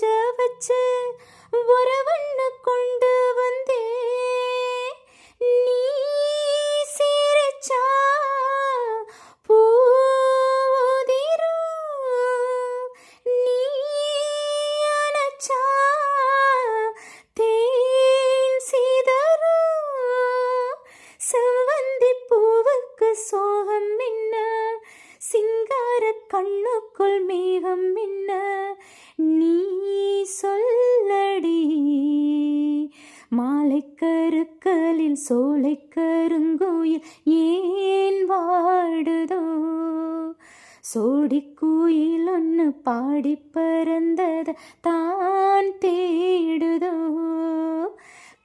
கொஞ்ச வச்சு உறவண்ண கொண்டு வந்தே. நீ சிரிச்சா சோகம் என்ன? சிங்கார கண்ணுக்குள் மேகம் என்ன? மாலை கருக்களில் சோலை கருங்கோயில் ஏன் வாடுதோ? சோடிக்குயில் ஒன்று பாடி பறந்தத தான் தேடுதோ?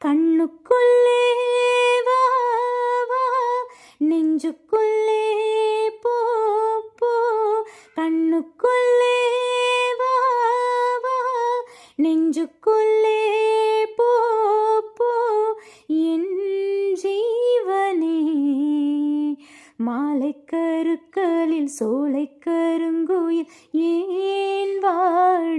கண்ணுக்குள்ளே வா நெஞ்சுக்குள்ளே போ போ. கண்ணுக்குள்ளே வா நெஞ்சுக்குள்ளே மாலை கருக்களில் சோலை கருங்குயில் ஏன் வாழ்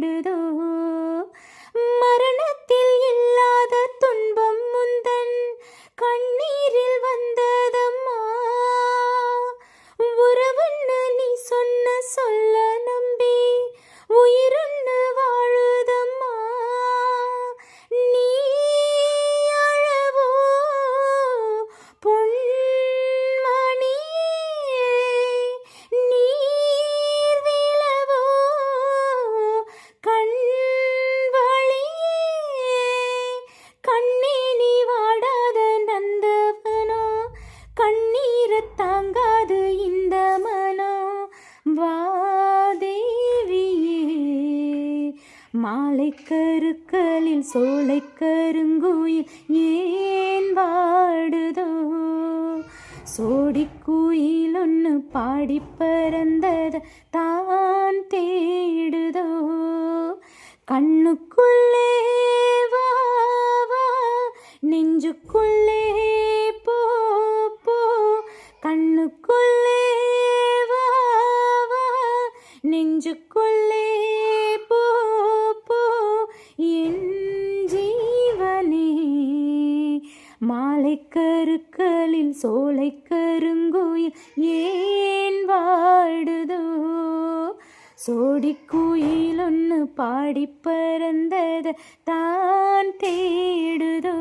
மாலை கருக்களில் சோலை கருங்குயில் ஏன் வாடுதோ? சோடிக்குயில் ஒன்று பாடி பறந்தது தான் தேடுதோ? கண்ணுக்குள்ளே வா நெஞ்சுக்குள்ளே போ போ. கண்ணுக்குள்ளே வா நெஞ்சுக்குள்ளே மாலை கருக்களில் சோலை கருங்குயில் ஏன் வாடுதோ? சோடிக்குயில் ஒன்று பாடி பறந்தது தான் தேடுதோ?